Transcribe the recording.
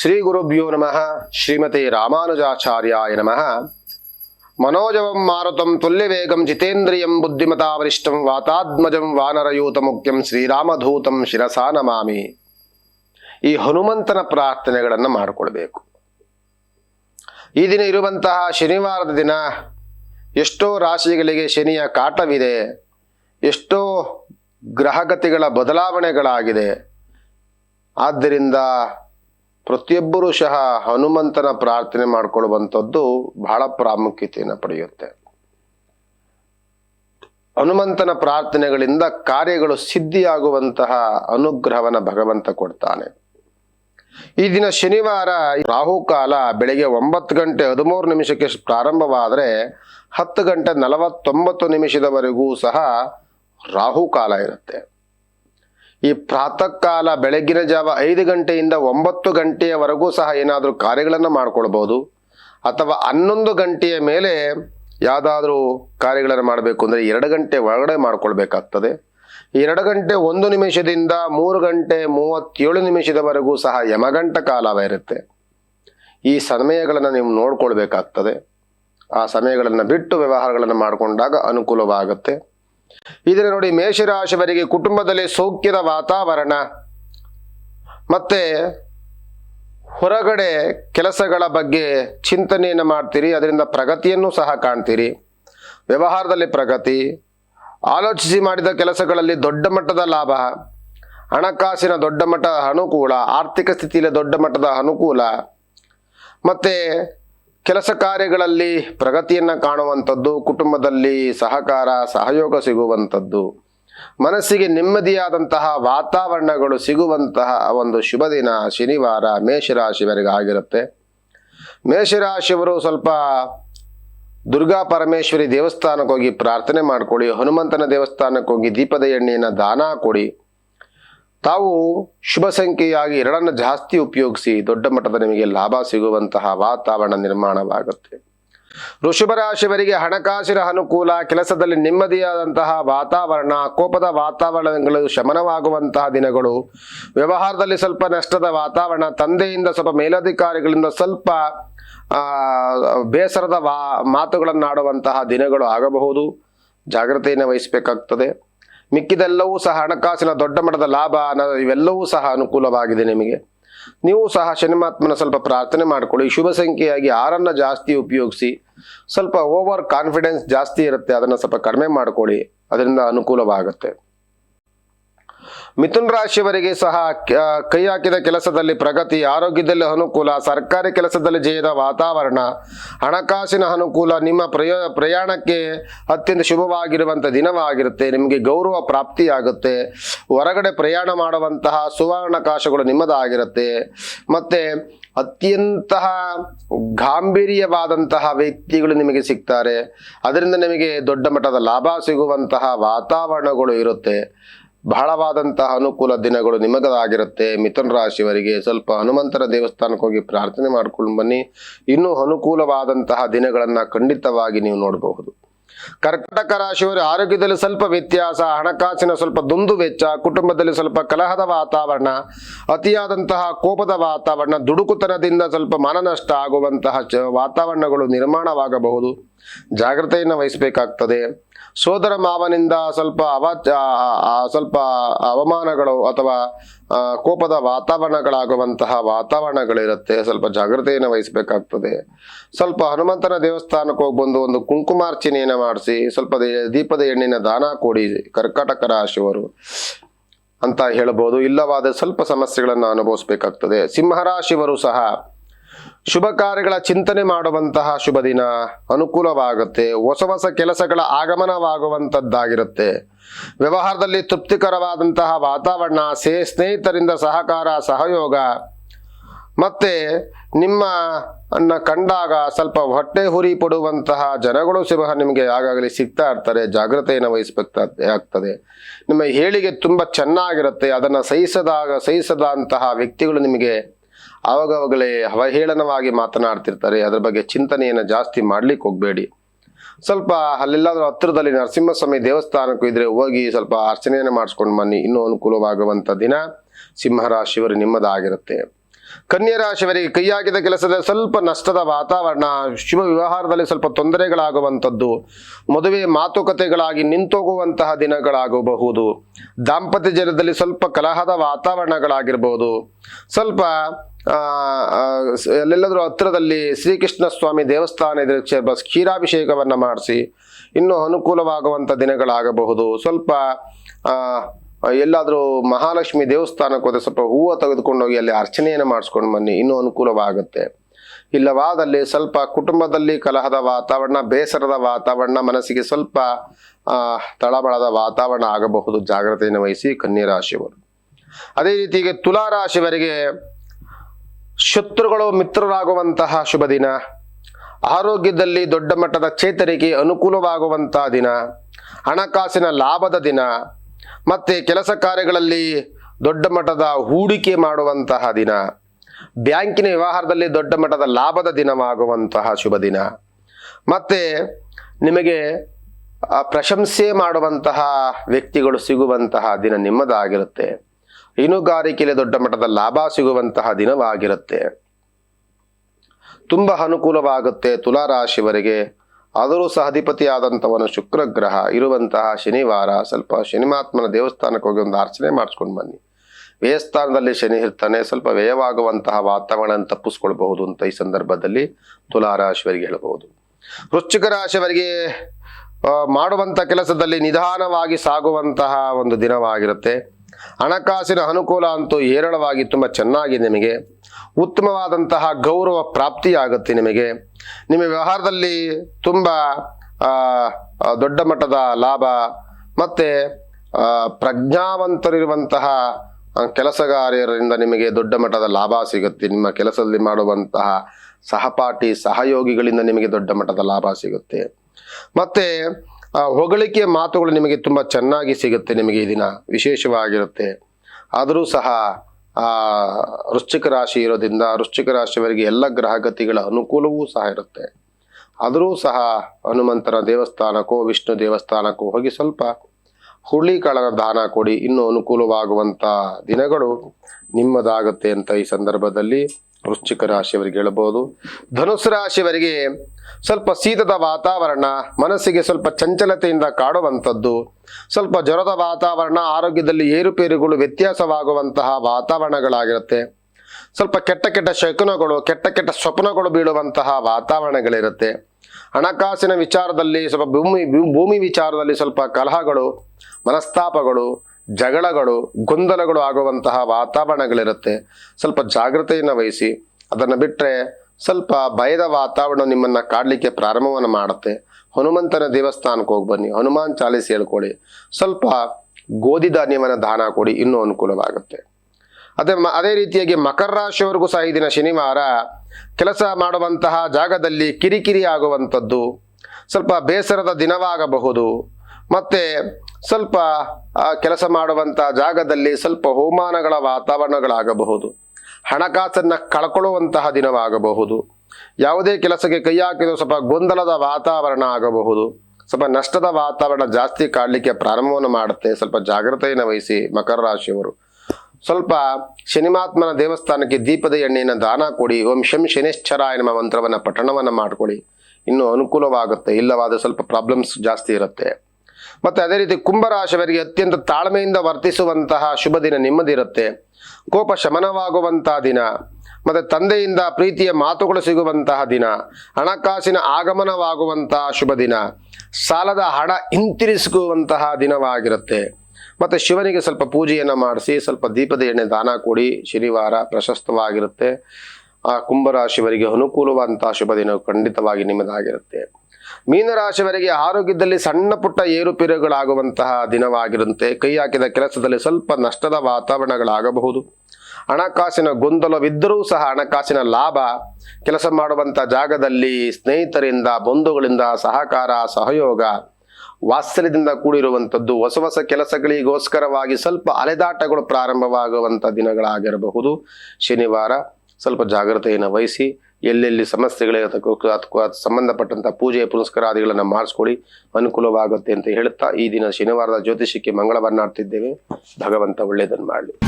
ಶ್ರೀ ಗುರುಭ್ಯೋ ನಮಃ. ಶ್ರೀಮತಿ ರಾಮಾನುಜಾಚಾರ್ಯಾಯ ನಮಃ. ಮನೋಜವಂ ಮಾರುತಂ ತುಲ್ಯವೇಗಂ ಜಿತೇಂದ್ರಿಯಂ ಬುದ್ಧಿಮತಾವರಿಷ್ಠಂ ವಾತಾತ್ಮಜಂ ವಾನರಯೂತ ಮುಖ್ಯಂ ಶ್ರೀರಾಮಧೂತಂ ಶಿರಸಾ ನಮಾಮಿ. ಈ ಹನುಮಂತನ ಪ್ರಾರ್ಥನೆಗಳನ್ನು ಮಾಡಿಕೊಳ್ಬೇಕು. ಈ ದಿನ ಇರುವಂತಹ ಶನಿವಾರದ ದಿನ ಎಷ್ಟೋ ರಾಶಿಗಳಿಗೆ ಶನಿಯ ಕಾಟವಿದೆ, ಎಷ್ಟೋ ಗ್ರಹಗತಿಗಳ ಬದಲಾವಣೆಗಳಾಗಿದೆ. ಆದ್ದರಿಂದ ಪ್ರತಿಯೊಬ್ಬರೂ ಸಹ ಹನುಮಂತನ ಪ್ರಾರ್ಥನೆ ಮಾಡ್ಕೊಳ್ಳುವಂಥದ್ದು ಬಹಳ ಪ್ರಾಮುಖ್ಯತೆಯನ್ನು ಪಡೆಯುತ್ತೆ. ಹನುಮಂತನ ಪ್ರಾರ್ಥನೆಗಳಿಂದ ಕಾರ್ಯಗಳು ಸಿದ್ಧಿಯಾಗುವಂತಹ ಅನುಗ್ರಹವನ್ನ ಭಗವಂತ ಕೊಡ್ತಾನೆ. ಈ ದಿನ ಶನಿವಾರ ರಾಹುಕಾಲ ಬೆಳಿಗ್ಗೆ ಒಂಬತ್ತು ಗಂಟೆ ಹದಿಮೂರು ನಿಮಿಷಕ್ಕೆ ಪ್ರಾರಂಭವಾದರೆ ಹತ್ತು ಗಂಟೆ ನಲವತ್ತೊಂಬತ್ತು ನಿಮಿಷದವರೆಗೂ ಸಹ ರಾಹುಕಾಲ ಇರುತ್ತೆ. ಈ ಪ್ರಾತಃ ಕಾಲ ಬೆಳಗಿನ ಜಾವ ಐದು ಗಂಟೆಯಿಂದ ಒಂಬತ್ತು ಗಂಟೆಯವರೆಗೂ ಸಹ ಏನಾದರೂ ಕಾರ್ಯಗಳನ್ನು ಮಾಡ್ಕೊಳ್ಬೋದು, ಅಥವಾ ಹನ್ನೊಂದು ಗಂಟೆಯ ಮೇಲೆ ಯಾವುದಾದ್ರೂ ಕಾರ್ಯಗಳನ್ನು ಮಾಡಬೇಕು ಅಂದರೆ ಎರಡು ಗಂಟೆ ಒಳಗಡೆ ಮಾಡ್ಕೊಳ್ಬೇಕಾಗ್ತದೆ. ಎರಡು ಗಂಟೆ ಒಂದು ನಿಮಿಷದಿಂದ ಮೂರು ಗಂಟೆ ಮೂವತ್ತೇಳು ನಿಮಿಷದವರೆಗೂ ಸಹ ಯಮಗಂಟ ಕಾಲವ ಇರುತ್ತೆ. ಈ ಸಮಯಗಳನ್ನು ನೀವು ನೋಡ್ಕೊಳ್ಬೇಕಾಗ್ತದೆ. ಆ ಸಮಯಗಳನ್ನು ಬಿಟ್ಟು ವ್ಯವಹಾರಗಳನ್ನು ಮಾಡಿಕೊಂಡಾಗ ಅನುಕೂಲವಾಗುತ್ತೆ. ಇದರ ನೋಡಿ ಮೇಷರಾಶಿಯವರಿಗೆ ಕುಟುಂಬದಲ್ಲಿ ಸೌಖ್ಯದ ವಾತಾವರಣ, ಮತ್ತೆ ಹೊರಗಡೆ ಕೆಲಸಗಳ ಬಗ್ಗೆ ಚಿಂತನೆಯನ್ನು ಮಾಡ್ತೀರಿ, ಅದರಿಂದ ಪ್ರಗತಿಯನ್ನು ಸಹ ಕಾಣ್ತೀರಿ. ವ್ಯವಹಾರದಲ್ಲಿ ಪ್ರಗತಿ, ಆಲೋಚಿಸಿ ಮಾಡಿದ ಕೆಲಸಗಳಲ್ಲಿ ದೊಡ್ಡ ಮಟ್ಟದ ಲಾಭ, ಹಣಕಾಸಿನ ದೊಡ್ಡ ಮಟ್ಟದ ಅನುಕೂಲ, ಆರ್ಥಿಕ ಸ್ಥಿತಿಯಲ್ಲಿ ದೊಡ್ಡ ಮಟ್ಟದ ಅನುಕೂಲ, ಮತ್ತೆ ಕೆಲಸ ಕಾರ್ಯಗಳಲ್ಲಿ ಪ್ರಗತಿಯನ್ನು ಕಾಣುವಂಥದ್ದು, ಕುಟುಂಬದಲ್ಲಿ ಸಹಕಾರ, ಸಹಯೋಗ ಸಿಗುವಂಥದ್ದು, ಮನಸ್ಸಿಗೆ ನೆಮ್ಮದಿಯಾದಂತಹ ವಾತಾವರಣಗಳು ಸಿಗುವಂತಹ ಒಂದು ಶುಭ ದಿನ ಶನಿವಾರ ಮೇಷರಾಶಿಯವರಿಗೆ ಆಗಿರುತ್ತೆ. ಮೇಷರಾಶಿಯವರು ಸ್ವಲ್ಪ ದುರ್ಗಾ ಪರಮೇಶ್ವರಿ ದೇವಸ್ಥಾನಕ್ಕೆ ಹೋಗಿ ಪ್ರಾರ್ಥನೆ ಮಾಡ್ಕೊಳ್ಳಿ, ಹನುಮಂತನ ದೇವಸ್ಥಾನಕ್ಕೆ ಹೋಗಿ ದೀಪದ ಎಣ್ಣೆಯನ್ನು ದಾನ ಕೊಡಿ. ತಾವು ಶುಭ ಸಂಖ್ಯೆಯಾಗಿ ಎರಡನ್ನು ಜಾಸ್ತಿ ಉಪಯೋಗಿಸಿ ದೊಡ್ಡ ಮಟ್ಟದ ನಿಮಗೆ ಲಾಭ ಸಿಗುವಂತಹ ವಾತಾವರಣ ನಿರ್ಮಾಣವಾಗುತ್ತೆ. ಋಷಭ ರಾಶಿಯವರಿಗೆ ಹಣಕಾಸಿನ ಅನುಕೂಲ, ಕೆಲಸದಲ್ಲಿ ನೆಮ್ಮದಿಯಾದಂತಹ ವಾತಾವರಣ, ಕೋಪದ ವಾತಾವರಣಗಳು ಶಮನವಾಗುವಂತಹ ದಿನಗಳು. ವ್ಯವಹಾರದಲ್ಲಿ ಸ್ವಲ್ಪ ನಷ್ಟದ ವಾತಾವರಣ, ತಂದೆಯಿಂದ ಸ್ವಲ್ಪ ಮೇಲಧಿಕಾರಿಗಳಿಂದ ಸ್ವಲ್ಪ ಬೇಸರದ ವಾ, ಮಾತುಗಳನ್ನಾಡುವಂತಹ ದಿನಗಳು ಆಗಬಹುದು. ಜಾಗ್ರತೆಯನ್ನು ವಹಿಸಬೇಕಾಗ್ತದೆ. ಮಿಕ್ಕಿದೆಲ್ಲವೂ ಸಹ ಹಣಕಾಸಿನ ದೊಡ್ಡ ಮಟ್ಟದ ಲಾಭ ಅನ್ನೋದು ಇವೆಲ್ಲವೂ ಸಹ ಅನುಕೂಲವಾಗಿದೆ ನಿಮಗೆ. ನೀವು ಸಹ ಶನಿಮಾತ್ಮನ ಸ್ವಲ್ಪ ಪ್ರಾರ್ಥನೆ ಮಾಡಿಕೊಳ್ಳಿ. ಶುಭ ಸಂಖ್ಯೆಯಾಗಿ ಆರನ್ನು ಜಾಸ್ತಿ ಉಪಯೋಗಿಸಿ ಸ್ವಲ್ಪ ಓವರ್ ಕಾನ್ಫಿಡೆನ್ಸ್ ಜಾಸ್ತಿ ಇರುತ್ತೆ, ಅದನ್ನು ಸ್ವಲ್ಪ ಕಡಿಮೆ ಮಾಡಿಕೊಳ್ಳಿ. ಅದರಿಂದ ಅನುಕೂಲವಾಗುತ್ತೆ. ಮಿಥುನ್ ರಾಶಿಯವರಿಗೆ ಸಹ ಕ- ಹಾಕಿದ ಕೆಲಸದಲ್ಲಿ ಪ್ರಗತಿ, ಆರೋಗ್ಯದಲ್ಲಿ ಅನುಕೂಲ, ಸರ್ಕಾರಿ ಕೆಲಸದಲ್ಲಿ ಜಯದ ವಾತಾವರಣ, ಹಣಕಾಸಿನ ಅನುಕೂಲ, ನಿಮ್ಮ ಪ್ರಯೋ, ಪ್ರಯಾಣಕ್ಕೆ ಅತ್ಯಂತ ಶುಭವಾಗಿರುವಂಥ ದಿನವಾಗಿರುತ್ತೆ. ನಿಮಗೆ ಗೌರವ ಪ್ರಾಪ್ತಿಯಾಗುತ್ತೆ. ಹೊರಗಡೆ ಪ್ರಯಾಣ ಮಾಡುವಂತಹ ಸುವರ್ಣಕಾಶಗಳು ನಿಮ್ಮದಾಗಿರುತ್ತೆ. ಮತ್ತೆ ಅತ್ಯಂತ ಗಾಂಭೀರ್ಯವಾದಂತಹ ವ್ಯಕ್ತಿಗಳು ನಿಮಗೆ ಸಿಗ್ತಾರೆ. ಅದರಿಂದ ನಿಮಗೆ ದೊಡ್ಡ ಮಟ್ಟದ ಲಾಭ ಸಿಗುವಂತಹ ವಾತಾವರಣಗಳು ಇರುತ್ತೆ. ಬಹಳವಾದಂತಹ ಅನುಕೂಲ ದಿನಗಳು ನಿಮಗದಾಗಿರುತ್ತೆ. ಮಿಥುನ ರಾಶಿಯವರಿಗೆ ಸ್ವಲ್ಪ ಹನುಮಂತರ ದೇವಸ್ಥಾನಕ್ಕೆ ಹೋಗಿ ಪ್ರಾರ್ಥನೆ ಮಾಡ್ಕೊಂಡು ಬನ್ನಿ. ಇನ್ನೂ ಅನುಕೂಲವಾದಂತಹ ದಿನಗಳನ್ನು ಖಂಡಿತವಾಗಿ ನೀವು ನೋಡಬಹುದು. ಕರ್ಕಟಕ ರಾಶಿಯವರು, ಆರೋಗ್ಯದಲ್ಲಿ ಸ್ವಲ್ಪ ವ್ಯತ್ಯಾಸ, ಹಣಕಾಸಿನ ಸ್ವಲ್ಪ ದುಂದು ವೆಚ್ಚ, ಕುಟುಂಬದಲ್ಲಿ ಸ್ವಲ್ಪ ಕಲಹದ ವಾತಾವರಣ, ಅತಿಯಾದಂತಹ ಕೋಪದ ವಾತಾವರಣ, ದುಡುಕುತನದಿಂದ ಸ್ವಲ್ಪ ಮಾನನಷ್ಟ ಆಗುವಂತಹ ವಾತಾವರಣಗಳು ನಿರ್ಮಾಣವಾಗಬಹುದು. ಜಾಗ್ರತೆಯನ್ನು ವಹಿಸಬೇಕಾಗ್ತದೆ. ಸೋದರ ಮಾವನಿಂದ ಸ್ವಲ್ಪ ಅವಾ ಸ್ವಲ್ಪ ಅವಮಾನಗಳು ಅಥವಾ ಕೋಪದ ವಾತಾವರಣಗಳಾಗುವಂತಹ ವಾತಾವರಣಗಳಿರುತ್ತೆ. ಸ್ವಲ್ಪ ಜಾಗ್ರತೆಯನ್ನು ವಹಿಸಬೇಕಾಗ್ತದೆ. ಸ್ವಲ್ಪ ಹನುಮಂತನ ದೇವಸ್ಥಾನಕ್ಕೆ ಹೋಗಿ ಒಂದು ಕುಂಕುಮಾರ್ಚನೆಯನ್ನು ಮಾಡಿಸಿ, ಸ್ವಲ್ಪ ದೀಪದ ಎಣ್ಣಿನ ದಾನ ಕೊಡಿ, ಕರ್ಕಾಟಕ ರಾಶಿಯವರು ಅಂತ ಹೇಳಬಹುದು ಇಲ್ಲವಾದ ಸ್ವಲ್ಪ ಸಮಸ್ಯೆಗಳನ್ನು ಅನುಭವಿಸಬೇಕಾಗ್ತದೆ. ಸಿಂಹರಾಶಿಯವರು ಸಹ ಶುಭ ಕಾರ್ಯಗಳ ಚಿಂತನೆ ಮಾಡುವಂತಹ ಶುಭ ದಿನ. ಅನುಕೂಲವಾಗುತ್ತೆ. ಹೊಸ ಹೊಸ ಕೆಲಸಗಳ ಆಗಮನವಾಗುವಂಥದ್ದಾಗಿರುತ್ತೆ ವ್ಯವಹಾರದಲ್ಲಿ ತೃಪ್ತಿಕರವಾದಂತಹ ವಾತಾವರಣ, ಸೇ, ಸ್ನೇಹಿತರಿಂದ ಸಹಕಾರ, ಸಹಯೋಗ. ಮತ್ತೆ ನಿಮ್ಮ ಅನ್ನ ಕಂಡಾಗ ಸ್ವಲ್ಪ ಹೊಟ್ಟೆ ಹುರಿ ಪಡುವಂತಹ ಜನಗಳು ಸಿಂಹ ನಿಮಗೆ ಆಗಾಗಲೇ ಸಿಗ್ತಾ ಇರ್ತಾರೆ, ಜಾಗ್ರತೆಯನ್ನು ವಹಿಸಬೇಕಾ, ಆಗ್ತದೆ. ನಿಮ್ಮ ಹೇಳಿಗೆ ತುಂಬ ಚೆನ್ನಾಗಿರುತ್ತೆ. ಅದನ್ನು ಸಹಿಸದಾಗ, ಸಹಿಸದಂತಹ ವ್ಯಕ್ತಿಗಳು ನಿಮಗೆ ಆವಾಗವಾಗಲೇ ಅವಹೇಳನವಾಗಿ ಮಾತನಾಡ್ತಿರ್ತಾರೆ. ಅದರ ಬಗ್ಗೆ ಚಿಂತನೆಯನ್ನು ಜಾಸ್ತಿ ಮಾಡ್ಲಿಕ್ಕೆ ಹೋಗಬೇಡಿ. ಸ್ವಲ್ಪ ಅಲ್ಲೆಲ್ಲಾದರೂ ಹತ್ತಿರದಲ್ಲಿ ನರಸಿಂಹಸ್ವಾಮಿ ದೇವಸ್ಥಾನಕ್ಕೂ ಇದ್ರೆ ಹೋಗಿ ಸ್ವಲ್ಪ ಅರ್ಚನೆಯನ್ನು ಮಾಡಿಸ್ಕೊಂಡು ಬನ್ನಿ. ಇನ್ನೂ ಅನುಕೂಲವಾಗುವಂಥ ದಿನ ಸಿಂಹರಾಶಿಯವರು ನಿಮ್ಮದಾಗಿರುತ್ತೆ. ಕನ್ಯಾ ರಾಶಿಯವರಿಗೆ ಕೈಯಾಗಿದ ಕೆಲಸದ ಸ್ವಲ್ಪ ನಷ್ಟದ ವಾತಾವರಣ, ಶುಭ ವ್ಯವಹಾರದಲ್ಲಿ ಸ್ವಲ್ಪ ತೊಂದರೆಗಳಾಗುವಂಥದ್ದು, ಮದುವೆ ಮಾತುಕತೆಗಳಾಗಿ ನಿಂತೋಗುವಂತಹ ದಿನಗಳಾಗಬಹುದು. ದಾಂಪತ್ಯ ಜನದಲ್ಲಿ ಸ್ವಲ್ಪ ಕಲಹದ ವಾತಾವರಣಗಳಾಗಿರ್ಬೋದು. ಸ್ವಲ್ಪ ಎಲ್ಲೆಲ್ಲಾದ್ರೂ ಹತ್ತಿರದಲ್ಲಿ ಶ್ರೀಕೃಷ್ಣ ಸ್ವಾಮಿ ದೇವಸ್ಥಾನ ಇದೆ ಬಸ್ ಕ್ಷೀರಾಭಿಷೇಕವನ್ನು ಮಾಡಿಸಿ, ಇನ್ನೂ ಅನುಕೂಲವಾಗುವಂಥ ದಿನಗಳಾಗಬಹುದು. ಸ್ವಲ್ಪ ಎಲ್ಲಾದರೂ ಮಹಾಲಕ್ಷ್ಮಿ ದೇವಸ್ಥಾನಕ್ಕೆ ಹೋದರೆ ಸ್ವಲ್ಪ ಹೂವು ತೆಗೆದುಕೊಂಡು ಹೋಗಿ ಅಲ್ಲಿ ಅರ್ಚನೆಯನ್ನು ಮಾಡಿಸ್ಕೊಂಡು ಬನ್ನಿ, ಇನ್ನೂ ಅನುಕೂಲವಾಗುತ್ತೆ. ಇಲ್ಲವಾದಲ್ಲಿ ಸ್ವಲ್ಪ ಕುಟುಂಬದಲ್ಲಿ ಕಲಹದ ವಾತಾವರಣ, ಬೇಸರದ ವಾತಾವರಣ, ಮನಸ್ಸಿಗೆ ಸ್ವಲ್ಪ ತಳಬಳದ ವಾತಾವರಣ ಆಗಬಹುದು. ಜಾಗ್ರತೆಯನ್ನು ವಹಿಸಿ ಕನ್ಯಾ ರಾಶಿಯವರು. ಅದೇ ರೀತಿಗೆ ತುಲಾ ರಾಶಿಯವರಿಗೆ ಶತ್ರುಗಳು ಮಿತ್ರರಾಗುವಂತಹ ಶುಭ ದಿನ. ಆರೋಗ್ಯದಲ್ಲಿ ದೊಡ್ಡ ಮಟ್ಟದ ಚೇತರಿಕೆ ಅನುಕೂಲವಾಗುವಂತಹ ದಿನ. ಹಣಕಾಸಿನ ಲಾಭದ ದಿನ. ಮತ್ತೆ ಕೆಲಸ ಕಾರ್ಯಗಳಲ್ಲಿ ದೊಡ್ಡ ಮಟ್ಟದ ಹೂಡಿಕೆ ಮಾಡುವಂತಹ ದಿನ. ಬ್ಯಾಂಕಿನ ವ್ಯವಹಾರದಲ್ಲಿ ದೊಡ್ಡ ಮಟ್ಟದ ಲಾಭದ ದಿನವಾಗುವಂತಹ ಶುಭ ದಿನ. ಮತ್ತೆ ನಿಮಗೆ ಪ್ರಶಂಸೆ ಮಾಡುವಂತಹ ವ್ಯಕ್ತಿಗಳು ಸಿಗುವಂತಹ ದಿನ ನಿಮ್ಮದಾಗಿರುತ್ತೆ. ಹೈನುಗಾರಿಕೆಯಲ್ಲಿ ದೊಡ್ಡ ಮಟ್ಟದ ಲಾಭ ಸಿಗುವಂತಹ ದಿನವಾಗಿರುತ್ತೆ. ತುಂಬ ಅನುಕೂಲವಾಗುತ್ತೆ ತುಲಾರಾಶಿವರಿಗೆ ಆದರೂ ಸಹ ಅಧಿಪತಿಯಾದಂಥವನು ಶುಕ್ರ ಗ್ರಹ ಇರುವಂತಹ ಶನಿವಾರ, ಸ್ವಲ್ಪ ಶನಿಮಾತ್ಮನ ದೇವಸ್ಥಾನಕ್ಕೆ ಹೋಗಿ ಒಂದು ಅರ್ಚನೆ ಮಾಡಿಸ್ಕೊಂಡು ಬನ್ನಿ. ವ್ಯಯಸ್ಥಾನದಲ್ಲಿ ಶನಿ ಇರ್ತಾನೆ, ಸ್ವಲ್ಪ ವ್ಯಯವಾಗುವಂತಹ ವಾತಾವರಣ ತಪ್ಪಿಸ್ಕೊಳ್ಬಹುದು ಅಂತ ಈ ಸಂದರ್ಭದಲ್ಲಿ ತುಲಾರಾಶಿವರಿಗೆ ಹೇಳಬಹುದು. ವೃಶ್ಚಿಕ ರಾಶಿಯವರಿಗೆ ಮಾಡುವಂತ ಕೆಲಸದಲ್ಲಿ ನಿಧಾನವಾಗಿ ಸಾಗುವಂತಹ ಒಂದು ದಿನವಾಗಿರುತ್ತೆ. ಹಣಕಾಸಿನ ಅನುಕೂಲ ಅಂತೂ ಹೇರಳವಾಗಿ ತುಂಬ ಚೆನ್ನಾಗಿ ನಿಮಗೆ, ಉತ್ತಮವಾದಂತಹ ಗೌರವ ಪ್ರಾಪ್ತಿಯಾಗುತ್ತೆ ನಿಮಗೆ. ನಿಮ್ಮ ವ್ಯವಹಾರದಲ್ಲಿ ತುಂಬ ದೊಡ್ಡ ಮಟ್ಟದ ಲಾಭ ಮತ್ತು ಪ್ರಜ್ಞಾವಂತರಿರುವಂತಹ ಕೆಲಸಗಾರರಿಂದ ನಿಮಗೆ ದೊಡ್ಡ ಮಟ್ಟದ ಲಾಭ ಸಿಗುತ್ತೆ. ನಿಮ್ಮ ಕೆಲಸದಲ್ಲಿ ಮಾಡುವಂತಹ ಸಹಪಾಠಿ ಸಹಯೋಗಿಗಳಿಂದ ನಿಮಗೆ ದೊಡ್ಡ ಮಟ್ಟದ ಲಾಭ ಸಿಗುತ್ತೆ. ಮತ್ತೆ ಹೊಗಳಿಕೆಯ ಮಾತುಗಳು ನಿಮಗೆ ತುಂಬ ಚೆನ್ನಾಗಿ ಸಿಗುತ್ತೆ, ನಿಮಗೆ ಈ ದಿನ ವಿಶೇಷವಾಗಿರುತ್ತೆ. ಆದರೂ ಸಹ ಆ ವೃಶ್ಚಿಕ ರಾಶಿ ಇರೋದ್ರಿಂದ ವೃಶ್ಚಿಕ ರಾಶಿಯವರಿಗೆ ಎಲ್ಲ ಗ್ರಹಗತಿಗಳ ಅನುಕೂಲವೂ ಸಹ ಇರುತ್ತೆ. ಆದರೂ ಸಹ ಹನುಮಂತನ ದೇವಸ್ಥಾನಕ್ಕೋ, ವಿಷ್ಣು ದೇವಸ್ಥಾನಕ್ಕೋ ಹೋಗಿ ಸ್ವಲ್ಪ ಹುರುಳಿಕಾಳನ ದಾನ ಕೊಡಿ. ಇನ್ನೂ ಅನುಕೂಲವಾಗುವಂಥ ದಿನಗಳು ನಿಮ್ಮದಾಗುತ್ತೆ ಅಂತ ಈ ಸಂದರ್ಭದಲ್ಲಿ. ವೃಶ್ಚಿಕ ರಾಶಿಯವರಿಗೆ ಹೇಳಬಹುದು ಧನುಸ್ ರಾಶಿಯವರಿಗೆ ಸ್ವಲ್ಪ ಶೀತದ ವಾತಾವರಣ, ಮನಸ್ಸಿಗೆ ಸ್ವಲ್ಪ ಚಂಚಲತೆಯಿಂದ ಕಾಡುವಂಥದ್ದು, ಸ್ವಲ್ಪ ಜ್ವರದ ವಾತಾವರಣ, ಆರೋಗ್ಯದಲ್ಲಿ ಏರುಪೇರುಗಳು ವ್ಯತ್ಯಾಸವಾಗುವಂತಹ ವಾತಾವರಣಗಳಾಗಿರುತ್ತೆ. ಸ್ವಲ್ಪ ಕೆಟ್ಟ ಕೆಟ್ಟ ಶಕುನಗಳು, ಕೆಟ್ಟ ಕೆಟ್ಟ ಸ್ವಪ್ನಗಳು ಬೀಳುವಂತಹ ವಾತಾವರಣಗಳಿರುತ್ತೆ. ಹಣಕಾಸಿನ ವಿಚಾರದಲ್ಲಿ ಸ್ವಲ್ಪ ಭೂಮಿ ಭೂಮಿ ವಿಚಾರದಲ್ಲಿ ಸ್ವಲ್ಪ ಕಲಹಗಳು, ಮನಸ್ತಾಪಗಳು ಜಗಳಗಳು, ಗೊಂದಲಗಳು ಆಗುವಂತಹ ವಾತಾವರಣಗಳಿರುತ್ತೆ. ಸ್ವಲ್ಪ ಜಾಗೃತೆಯನ್ನು ವಹಿಸಿ, ಅದನ್ನು ಬಿಟ್ಟರೆ ಸ್ವಲ್ಪ ಭಯದ ವಾತಾವರಣ ನಿಮ್ಮನ್ನು ಕಾಡಲಿಕ್ಕೆ ಪ್ರಾರಂಭವನ್ನು ಮಾಡುತ್ತೆ. ಹನುಮಂತನ ದೇವಸ್ಥಾನಕ್ಕೆ ಹೋಗಿ ಬನ್ನಿ. ಹನುಮಾನ್ ಚಾಲಿಸ್ ಹೇಳ್ಕೊಳ್ಳಿ. ಸ್ವಲ್ಪ ಗೋಧಿ ಧಾನ್ಯವನ್ನು ದಾನ ಕೊಡಿ, ಇನ್ನೂ ಅನುಕೂಲವಾಗುತ್ತೆ. ಅದೇ ಅದೇ ರೀತಿಯಾಗಿ ಮಕರ ರಾಶಿಯವರೆಗೂ ಸಹ ಈ ದಿನ ಶನಿವಾರ ಕೆಲಸ ಮಾಡುವಂತಹ ಜಾಗದಲ್ಲಿ ಕಿರಿಕಿರಿ ಆಗುವಂಥದ್ದು, ಸ್ವಲ್ಪ ಬೇಸರದ ದಿನವಾಗಬಹುದು. ಮತ್ತೆ ಸ್ವಲ್ಪ ಕೆಲಸ ಮಾಡುವಂಥ ಜಾಗದಲ್ಲಿ ಸ್ವಲ್ಪ ಹೋಮಾನಗಳ ವಾತಾವರಣಗಳಾಗಬಹುದು. ಹಣಕಾಸನ್ನು ಕಳ್ಕೊಳ್ಳುವಂತಹ ದಿನವಾಗಬಹುದು. ಯಾವುದೇ ಕೆಲಸಕ್ಕೆ ಕೈ ಹಾಕಿದರೂ ಸ್ವಲ್ಪ ಗೊಂದಲದ ವಾತಾವರಣ ಆಗಬಹುದು. ಸ್ವಲ್ಪ ನಷ್ಟದ ವಾತಾವರಣ ಜಾಸ್ತಿ ಕಾಡಲಿಕ್ಕೆ ಪ್ರಾರಂಭವನ್ನು ಮಾಡುತ್ತೆ. ಸ್ವಲ್ಪ ಜಾಗ್ರತೆಯನ್ನು ವಹಿಸಿ ಮಕರ ರಾಶಿಯವರು. ಸ್ವಲ್ಪ ಶನಿಮಾತ್ಮನ ದೇವಸ್ಥಾನಕ್ಕೆ ದೀಪದ ಎಣ್ಣೆಯನ್ನು ದಾನ ಕೊಡಿ. ಓಂ ಶಂ ಶನೇಶ್ಚರ ಎನ್ನುವ ಮಂತ್ರವನ್ನು ಪಠಣವನ್ನು ಮಾಡಿಕೊಡಿ ಇನ್ನೂ ಅನುಕೂಲವಾಗುತ್ತೆ. ಇಲ್ಲವಾದ ಸ್ವಲ್ಪ ಪ್ರಾಬ್ಲಮ್ಸ್ ಜಾಸ್ತಿ ಇರುತ್ತೆ. ಮತ್ತೆ ಅದೇ ರೀತಿ ಕುಂಭರಾಶಿಯವರಿಗೆ ಅತ್ಯಂತ ತಾಳ್ಮೆಯಿಂದ ವರ್ತಿಸುವಂತಹ ಶುಭ ದಿನ ನಿಮ್ಮದಿರುತ್ತೆ. ಕೋಪ ಶಮನವಾಗುವಂತಹ ದಿನ, ಮತ್ತೆ ತಂದೆಯಿಂದ ಪ್ರೀತಿಯ ಮಾತುಗಳು ಸಿಗುವಂತಹ ದಿನ, ಹಣಕಾಸಿನ ಆಗಮನವಾಗುವಂತಹ ಶುಭ ದಿನ, ಸಾಲದ ಹಣ ಹಿಂತಿರಿಸುವಂತಹ ದಿನವಾಗಿರುತ್ತೆ. ಮತ್ತೆ ಶಿವನಿಗೆ ಸ್ವಲ್ಪ ಪೂಜೆಯನ್ನು ಮಾಡಿಸಿ, ಸ್ವಲ್ಪ ದೀಪದ ಎಣ್ಣೆ ದಾನ ಕೊಡಿ, ಶನಿವಾರ ಪ್ರಶಸ್ತವಾಗಿರುತ್ತೆ. ಆ ಕುಂಭರಾಶಿಯವರಿಗೆ ಅನುಕೂಲವಾದಂತಹ ಶುಭ ದಿನ ಖಂಡಿತವಾಗಿ ನಿಮ್ಮದಾಗಿರುತ್ತೆ. ಮೀನರಾಶಿಯವರಿಗೆ ಆರೋಗ್ಯದಲ್ಲಿ ಸಣ್ಣ ಪುಟ್ಟ ಏರುಪೇರುಗಳಾಗುವಂತಹ ದಿನವಾಗಿರುತ್ತೆ ಕೈ ಹಾಕಿದ ಕೆಲಸದಲ್ಲಿ ಸ್ವಲ್ಪ ನಷ್ಟದ ವಾತಾವರಣಗಳಾಗಬಹುದು. ಹಣಕಾಸಿನ ಗೊಂದಲವಿದ್ದರೂ ಸಹ ಹಣಕಾಸಿನ ಲಾಭ, ಕೆಲಸ ಮಾಡುವಂಥ ಜಾಗದಲ್ಲಿ ಸ್ನೇಹಿತರಿಂದ, ಬಂಧುಗಳಿಂದ ಸಹಕಾರ, ಸಹಯೋಗ, ವಾತ್ಸಲ್ಯದಿಂದ ಕೂಡಿರುವಂಥದ್ದು, ಹೊಸ ಹೊಸ ಕೆಲಸಗಳಿಗೋಸ್ಕರವಾಗಿ ಸ್ವಲ್ಪ ಅಲೆದಾಟಗಳು ಪ್ರಾರಂಭವಾಗುವಂಥ ದಿನಗಳಾಗಿರಬಹುದು. ಶನಿವಾರ ಸ್ವಲ್ಪ ಜಾಗ್ರತೆಯನ್ನು ವಹಿಸಿ ಎಲ್ಲೆಲ್ಲಿ ಸಮಸ್ಯೆಗಳಿರತಕ್ಕೋ ಅಥವಾ ಸಂಬಂಧಪಟ್ಟಂಥ ಪೂಜೆ ಪುನಸ್ಕಾರಾದಿಗಳನ್ನು ಮಾಡಿಸ್ಕೊಳ್ಳಿ, ಅನುಕೂಲವಾಗುತ್ತೆ ಅಂತ ಹೇಳುತ್ತಾ ಈ ದಿನ ಶನಿವಾರದ ಜ್ಯೋತಿಷಕ್ಕೆ ಮಂಗಳವನ್ನಾಡ್ತಿದ್ದೇವೆ. ಭಗವಂತ ಒಳ್ಳೆಯದನ್ನು ಮಾಡಲಿ.